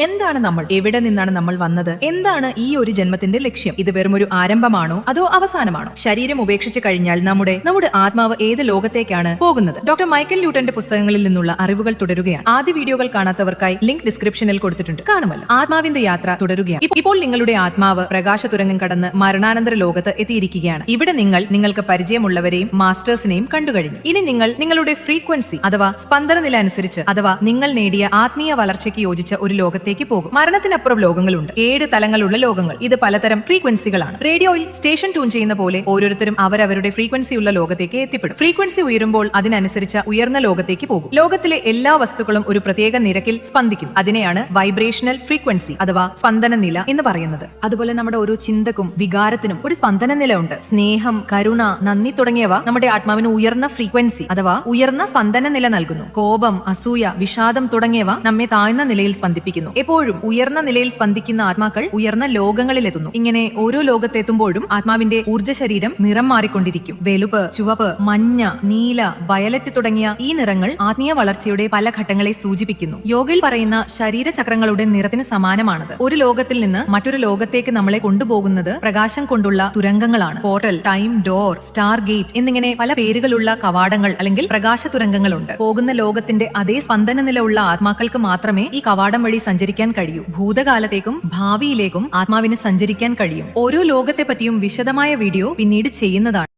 എന്താണ് നമ്മൾ? എവിടെ നിന്നാണ് നമ്മൾ വന്നത്? എന്താണ് ഈ ഒരു ജന്മത്തിന്റെ ലക്ഷ്യം? ഇത് വെറും ഒരു ആരംഭമാണോ? അതോ അവസാനമാണോ? ശരീരം ഉപേക്ഷിച്ച് കഴിഞ്ഞാൽ നമ്മുടെ നമ്മുടെ ആത്മാവ് ഏത് ലോകത്തേക്കാണ് പോകുന്നത്? ഡോക്ടർ മൈക്കൽ ന്യൂട്ടന്റെ പുസ്തകങ്ങളിൽ നിന്നുള്ള അറിവുകൾ തുടരുകയാണ്. ആദ്യ വീഡിയോകൾ കാണാത്തവർക്കായി ലിങ്ക് ഡിസ്ക്രിപ്ഷനിൽ കൊടുത്തിട്ടുണ്ട്. കാണുമല്ലോ. ആത്മാവിന്റെ യാത്ര തുടരുകയാണ്. ഇപ്പോൾ നിങ്ങളുടെ ആത്മാവ് പ്രകാശ തുരങ്കം കടന്ന് മരണാനന്തര ലോകത്ത് എത്തിയിരിക്കുകയാണ്. ഇവിടെ നിങ്ങൾ നിങ്ങൾക്ക് പരിചയമുള്ളവരെയും മാസ്റ്റേഴ്സിനെയും കണ്ടുകഴിഞ്ഞു. ഇനി നിങ്ങൾ നിങ്ങളുടെ ഫ്രീക്വൻസി അഥവാ സ്പന്ദന നില അനുസരിച്ച് അഥവാ നിങ്ങൾ നേടിയ ആത്മീയ വളർച്ചയ്ക്ക് യോജിച്ച ഒരു ലോകത്തേക്ക് പോകും. മരണത്തിനപ്പുറം ലോകങ്ങളുണ്ട്. ഏഴ് തലങ്ങളുള്ള ലോകങ്ങൾ. ഇത് പലതരം ഫ്രീക്വൻസികളാണ്. റേഡിയോയിൽ സ്റ്റേഷൻ ട്യൂൺ ചെയ്യുന്ന പോലെ ഓരോരുത്തരും അവരവരുടെ ഫ്രീക്വൻസി ഉള്ള ലോകത്തേക്ക് എത്തിപ്പെടും. ഫ്രീക്വൻസി ഉയരുമ്പോൾ അതിനനുസരിച്ച ഉയർന്ന ലോകത്തേക്ക് പോകും. ലോകത്തിലെ എല്ലാ വസ്തുക്കളും ഒരു പ്രത്യേക നിരക്കിൽ സ്പന്ദിക്കും. അതിനെയാണ് വൈബ്രേഷണൽ ഫ്രീക്വൻസി അഥവാ സ്പന്ദന നില എന്ന് പറയുന്നത്. അതുപോലെ നമ്മുടെ ഓരോ ചിന്തക്കും വികാരത്തിനും ഒരു സ്പന്ദന നില ഉണ്ട് സ്നേഹം കരുണ നന്ദി തുടങ്ങിയവ നമ്മുടെ ആത്മാവിന് ഉയർന്ന ഫ്രീക്വൻസി അഥവാ ഉയർന്ന സ്പന്ദന നില നൽകുന്നു. കോപം അസൂയ വിഷാദം തുടങ്ങിയവ നമ്മെ താഴ്ന്ന നിലയിൽ സ്പന്ദിപ്പിക്കുന്നു. എപ്പോഴും ഉയർന്ന നിലയിൽ സ്പന്ദിക്കുന്ന ആത്മാക്കൾ ഉയർന്ന ലോകങ്ങളിലെത്തുന്നു. ഇങ്ങനെ ഓരോ ലോകത്തെത്തുമ്പോഴും ആത്മാവിന്റെ ഊർജ ശരീരം നിറം മാറിക്കൊണ്ടിരിക്കും. വെലുപ്പ് ചുവപ്പ് മഞ്ഞ നീല വയലറ്റ് തുടങ്ങിയ ഈ നിറങ്ങൾ ആത്മീയ വളർച്ചയുടെ പല ഘട്ടങ്ങളെ സൂചിപ്പിക്കുന്നു. യോഗയിൽ പറയുന്ന ശരീരചക്രങ്ങളുടെ നിറത്തിന് സമാനമാണത്. ഒരു ലോകത്തിൽ നിന്ന് മറ്റൊരു ലോകത്തേക്ക് നമ്മളെ കൊണ്ടുപോകുന്നത് പ്രകാശം കൊണ്ടുള്ള തുരങ്കങ്ങളാണ്. Portal time door star gate എന്നിങ്ങനെ പല പേരുകളുള്ള കവാടങ്ങൾ അല്ലെങ്കിൽ പ്രകാശ തുരങ്കങ്ങളുണ്ട്. പോകുന്ന ലോകത്തിന്റെ അതേ സ്പന്ദന നില ഉള്ള ആത്മാക്കൾക്ക് മാത്രമേ ഈ കവാടം വഴി സഞ്ചരിക്കാൻ കഴിയൂ. ഭൂതകാലത്തേക്കും ഭാവിയിലേക്കും ആത്മാവിന് സഞ്ചരിക്കാൻ കഴിയും. ഓരോ ലോകത്തെ പറ്റിയും വിശദമായ വീഡിയോ പിന്നീട് ചെയ്യുന്നതാണ്.